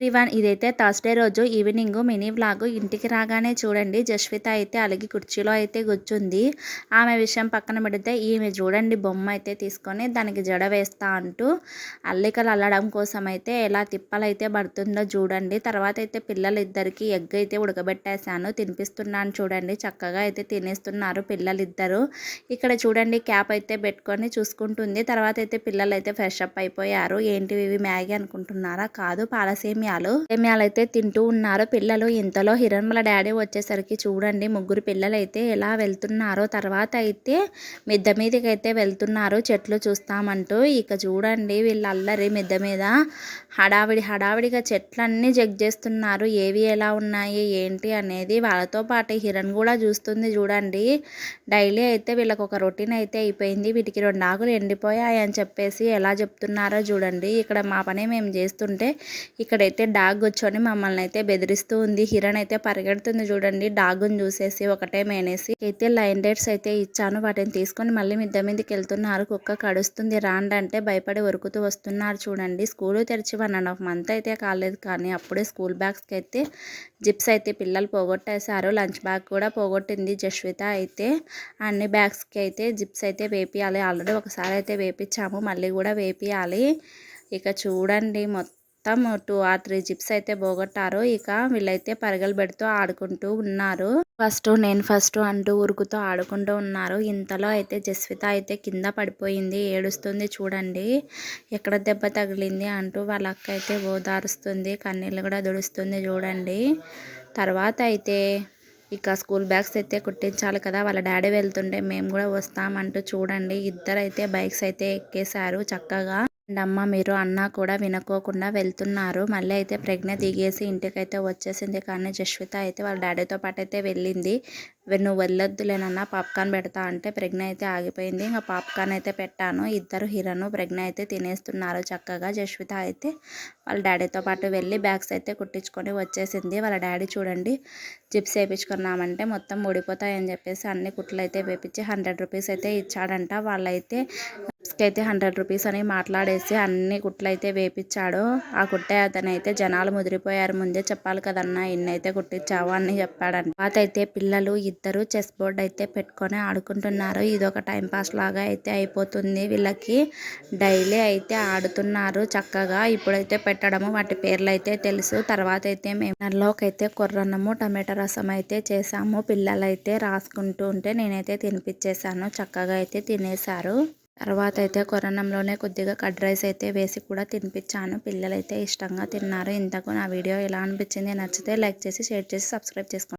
ఇవన్ ఇదైతే థర్స్డే రోజు ఈవినింగ్ మినీ వ్లాగ్ ఇంటికి రాగానే చూడండి. జస్విత అయితే అలిగి కుర్చీలో అయితే కూర్చుంది. ఆమె విషయం పక్కన పెడితే ఈమె చూడండి బొమ్మ అయితే తీసుకొని దానికి జడ వేస్తా అంటూ అల్లికలు అల్లడం కోసం అయితే ఎలా తిప్పలైతే పడుతుందో చూడండి. తర్వాత అయితే పిల్లలు ఇద్దరికి ఎగ్ అయితే ఉడకబెట్టేశాను. తినిపిస్తున్నాను చూడండి. చక్కగా అయితే తినేస్తున్నారు పిల్లలిద్దరూ. ఇక్కడ చూడండి క్యాప్ అయితే పెట్టుకొని చూసుకుంటుంది. తర్వాత అయితే పిల్లలు అయితే ఫ్రెష్ అప్ అయిపోయారు. ఏంటివి? ఇవి మ్యాగీ అనుకుంటున్నారా? కాదు పాలసేమి సేమ్యాలు. సేమ్యాలు అయితే తింటూ ఉన్నారు పిల్లలు. ఇంతలో హిరణ్మల డాడీ వచ్చేసరికి చూడండి ముగ్గురు పిల్లలు అయితే ఎలా వెళ్తున్నారో. తర్వాత అయితే మిద్ద మీదకి అయితే వెళ్తున్నారు చెట్లు చూస్తామంటూ. ఇక చూడండి వీళ్ళ అల్లరి మిద్ద మీద హడావిడి హడావిడిగా చెట్లన్నీ జగ్ చేస్తున్నారు. ఏవి ఎలా ఉన్నాయి? ఏంటి? అనేది వాళ్ళతో పాటు హిరణ్ కూడా చూస్తుంది చూడండి. డైలీ అయితే వీళ్ళకి ఒక రొటీన్ అయితే అయిపోయింది. వీటికి రెండు ఆకులు ఎండిపోయాయి అని చెప్పేసి ఎలా చెప్తున్నారో చూడండి. ఇక్కడ మా పని మేము చేస్తుంటే ఇక్కడ అయితే డాగ్ వచ్చి మమ్మల్ని అయితే బెదిరిస్తూ ఉంది. హిరణ్ అయితే పరిగెడుతుంది చూడండి. డాగ్ని చూసేసి ఒకటే మేనేసి అయితే లైన్ డేట్స్ అయితే ఇచ్చాను వాటిని తీసుకొని మళ్ళీ మిద్ద మీదకి వెళ్తున్నారు. కుక్క కడుస్తుంది రాండంటే అంటే భయపడి ఉరుకుతూ వస్తున్నారు చూడండి. స్కూల్ తెరిచి వన్ అండ్ హాఫ్ మంత్ అయితే కాలేదు కానీ అప్పుడే స్కూల్ బ్యాగ్స్కి అయితే జిప్స్ అయితే పిల్లలు పోగొట్టేశారు. లంచ్ బ్యాగ్ కూడా పోగొట్టింది జస్విత అయితే. అన్ని బ్యాగ్స్కి అయితే జిప్స్ అయితే వేపియాలి. ఆల్రెడీ ఒకసారి అయితే వేపించాము మళ్ళీ కూడా వేపియాలి. ఇక చూడండి మొత్తం మొత్తం టూ ఆర్ త్రీ జిప్స్ అయితే పోగొట్టారు. ఇక వీళ్ళైతే పరగలు పెడుతూ ఆడుకుంటూ ఉన్నారు. ఫస్ట్ నేను ఫస్ట్ అంటూ ఉరుకుతూ ఆడుకుంటూ ఉన్నారు. ఇంతలో అయితే జస్విత అయితే కింద పడిపోయింది. ఏడుస్తుంది చూడండి. ఎక్కడ దెబ్బ తగిలింది అంటూ వాళ్ళ అక్క అయితే ఓదారుస్తుంది. కన్నీళ్ళు కూడా దుడుస్తుంది చూడండి. తర్వాత అయితే ఇక స్కూల్ బ్యాగ్స్ అయితే కుట్టించాలి కదా. వాళ్ళ డాడీ వెళ్తుంటే మేము కూడా వస్తామంటూ చూడండి. ఇద్దరు అయితే బైక్స్ అయితే ఎక్కేశారు చక్కగా. అమ్మ మీరు అన్నా కూడా వినుకోకుండా వెళ్తున్నారు. మళ్ళీ అయితే ప్రజ్ఞ దిగేసి ఇంటికైతే వచ్చేసింది కానీ జస్విత అయితే వాళ్ళ డాడీతో పాటు అయితే వెళ్ళింది. నువ్వు వెళ్ళొద్దులేనన్నా పాప్కార్న్ పెడతా అంటే ప్రజ్ఞ అయితే ఆగిపోయింది. ఇంకా పాప్కార్న్ అయితే పెట్టాను. ఇద్దరు హీరోను ప్రజ్ఞ అయితే తినేస్తున్నారు చక్కగా. జస్విత అయితే వాళ్ళ డాడీతో పాటు వెళ్ళి బ్యాగ్స్ అయితే కుట్టించుకొని వచ్చేసింది. వాళ్ళ డాడీ చూడండి జిప్స్ వేయించుకున్నామంటే మొత్తం ఊడిపోతాయని చెప్పేసి అన్ని కుట్లు అయితే వేపించి హండ్రెడ్ రూపీస్ అయితే ఇచ్చాడంట. వాళ్ళైతే అయితే హండ్రెడ్ రూపీస్ అని మాట్లాడేసి అన్ని కుట్లు అయితే వేపించాడు. ఆ కుట్టే అతను అయితే జనాలు ముదిరిపోయారు ముందే చెప్పాలి కదన్నా ఎన్నైతే కుట్టించావు అని చెప్పాడంట. అయితే పిల్లలు ఇద్దరు చెస్ బోర్డ్ అయితే పెట్టుకొని ఆడుకుంటున్నారు. ఇది ఒక టైంపాస్ లాగా అయితే అయిపోతుంది. వీళ్ళకి డైలీ అయితే ఆడుతున్నారు చక్కగా. ఇప్పుడైతే పెట్టడము వాటి పేర్లు అయితే తెలుసు. తర్వాత అయితే మేము నెలలోకి అయితే కొర్రన్నము టమాటా రసం అయితే చేసాము. పిల్లలైతే రాసుకుంటూ ఉంటే నేనైతే తినిపించేసాను చక్కగా అయితే తినేశారు. తర్వాత అయితే కొరణంలోనే కొద్దిగా కడ్ రైస్ అయితే వేసి కూడా తినిపించాను పిల్లలైతే ఇష్టంగా తిన్నారు. ఇంతకు నా వీడియో ఎలా అనిపించింది నచ్చితే లైక్ చేసి షేర్ చేసి సబ్స్క్రైబ్ చేసుకోండి.